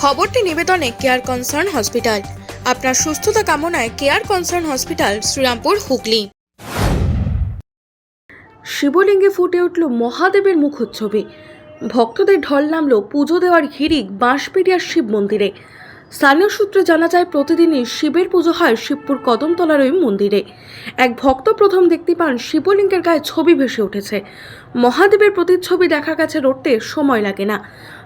খবরটি নিবেদনে care concern hospital আপনার সুস্থতা কামনায় care concern hospital Srirampur, Hooghly. শিবলিঙ্গে ফুটে উঠল মহাদেবের মুখোচ্ছবি। ভক্তদের ঢল নামল পুজো দেওয়ার হিড়িক বাঁশবেড়িয়ার শিব মন্দিরে। স্থানীয় সূত্রে জানা যায়, প্রতিদিনই শিবের পুজো হয় শিবপুর কদমতলার ওই মন্দিরে। এক ভক্ত প্রথম দেখতে পান শিবলিঙ্গের গায়ে ছবি ভেসে উঠেছে। মহাদেবের প্রতিচ্ছবি দেখা গেছে রটতে সময় লাগে না।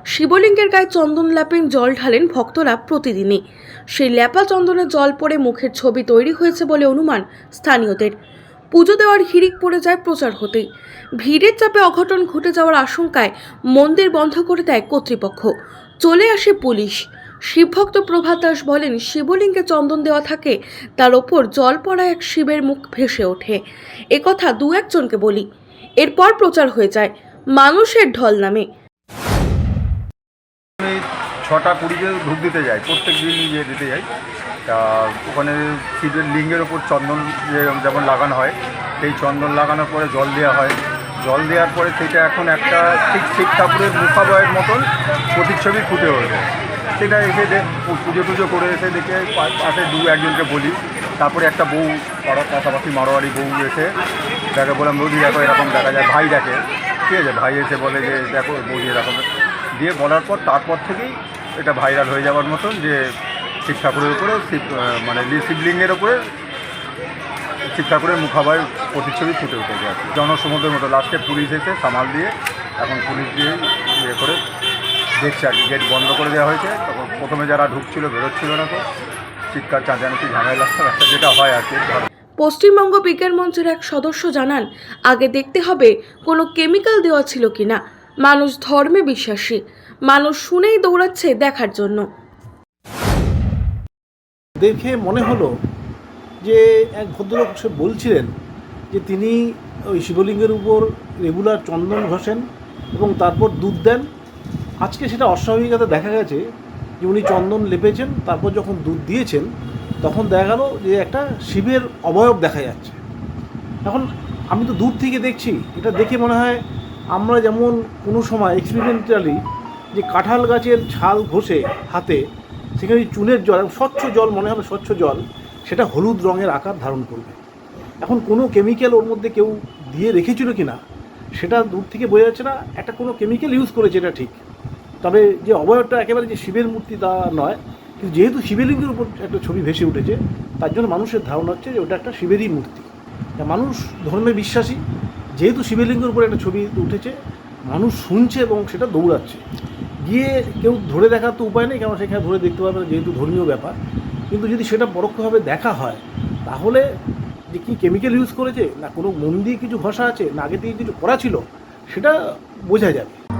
শিবলিঙ্গের গায়ে চন্দন ল্যাপেন জল ঢালেন ভক্তরা প্রতিদিনই। সেই ল্যাপা চন্দনের জল পড়ে মুখের ছবি তৈরি হয়েছে বলে অনুমান স্থানীয়দের। পুজো দেওয়ার হিড়িক পড়ে যায় প্রচার হতেই। ভিড়ের চাপে অঘটন ঘটে যাওয়ার আশঙ্কায় মন্দির বন্ধ করে দেয় কর্তৃপক্ষ। চলে আসে পুলিশ। শিবভক্ত প্রভাত দাস বলেন, শিবলিঙ্গে চন্দন দেওয়া থাকে, তার ওপর জল পড়া এক শিবের মুখ ভেসে ওঠে। একথা দু একজনকে বলি। এরপর প্রচার হয়ে যায় মানুষের ঢল নামে। ছটা কুড়িতে ধূপ দিতে যাই প্রত্যেক দিন ইয়ে দিতে যাই তা ওখানে শিবের লিঙ্গের ওপর চন্দন যেমন লাগানো হয়, সেই চন্দন লাগানোর পরে জল দেওয়া হয়। জল দেওয়ার পরে সেটা এখন একটা ঠিক শিব ঠাকুরের মুখাবয়ের মতন প্রতিচ্ছবি ফুটে ওঠে। সেটা এসে পুজো টুজো করে এসে দেখে পাশে দু একজনকে বলি। তারপরে একটা বউ, পাড়ার পাশাপাশি মারোয়ারি বউ এসে তাকে বললাম, বৌদি, দেখো এরকম দেখা যায়। ভাই দেখে। ঠিক আছে, ভাই এসে বলে যে, দেখো বৌদি এরকম। দিয়ে বলার পর, তারপর থেকেই এটা ভাইরাল হয়ে যাওয়ার মতন যে শিব ঠাকুরের উপরে শিব মানে শিবলিঙ্গের ওপরে শিব ঠাকুরের মুখাবায় প্রতিচ্ছবি ফুটে উঠে কি। জনসমুদ্রের মতো। লাস্টে পুলিশ এসে সামাল দিয়ে, এখন পুলিশ দিয়ে ইয়ে করে দেখছে আর কি গেট বন্ধ করে দেওয়া হয়েছে। তখন প্রথমে যারা ঢুকছিল বেরোচ্ছিল না তো। চিৎকার চাঁচানাচি ঝামেলা রাস্তা যেটা হয় আর কি। পশ্চিমবঙ্গ বিজ্ঞান মঞ্চের এক সদস্য জানান আগে দেখতে হবে কোনো কেমিক্যাল দেওয়া ছিল কি না। মানুষ ধর্মে বিশ্বাসী। মানুষ শুনেই দৌড়াচ্ছে দেখার জন্য। দেখে মনে হলো যে এক ভদ্রলোক সে বলছিলেন যে তিনি ওই শিবলিঙ্গের উপর রেগুলার চন্দন ঘষেন এবং তারপর দুধ দেন। আজকে সেটা অস্বাভাবিকতা দেখা গেছে যে উনি চন্দন লেপেছেন, তারপর যখন দুধ দিয়েছেন, তখন দেখা গেল যে একটা শিবের অবয়ব দেখা যাচ্ছে। এখন আমি তো দূর থেকে দেখছি, এটা দেখে মনে হয় আমরা যেমন কোনো সময় এক্সপেরিমেন্টালি যে কাঁঠাল গাছের ছাল ঘষে হাতে, সেখানে চুনের জল স্বচ্ছ জল মনে হবে স্বচ্ছ জল, সেটা হলুদ রঙের আকার ধারণ করবে। এখন কোনো কেমিক্যাল ওর মধ্যে কেউ দিয়ে রেখেছিল কি না সেটা দূর থেকে বোঝা যাচ্ছে না, একটা কোনো কেমিক্যাল ইউজ করেছে এটা ঠিক। তবে যে অবয়বটা একেবারে যে শিবের মূর্তি তা নয়, কিন্তু যেহেতু শিবলিঙ্গের উপর একটা ছবি ভেসে উঠেছে, তার জন্য মানুষের ধারণা হচ্ছে যে ওটা একটা শিবেরই মূর্তি। মানুষ ধর্মে বিশ্বাসী, যেহেতু শিবলিঙ্গের উপর একটা ছবি উঠেছে, মানুষ শুনছে এবং সেটা দৌড়াচ্ছে। গিয়ে কেউ ধরে দেখার তো উপায় নেই, কারণ সেখানে ধরে দেখতে পাবে না, যেহেতু ধর্মীয় ব্যাপার। কিন্তু যদি সেটা পরোক্ষভাবে দেখা হয়, তাহলে যে কি কেমিক্যাল ইউজ করেছে, না কোনো মন দিয়ে কিছু ঘষা আছে, না আগে থেকে কিছু করা ছিল, সেটা বোঝা যাবে।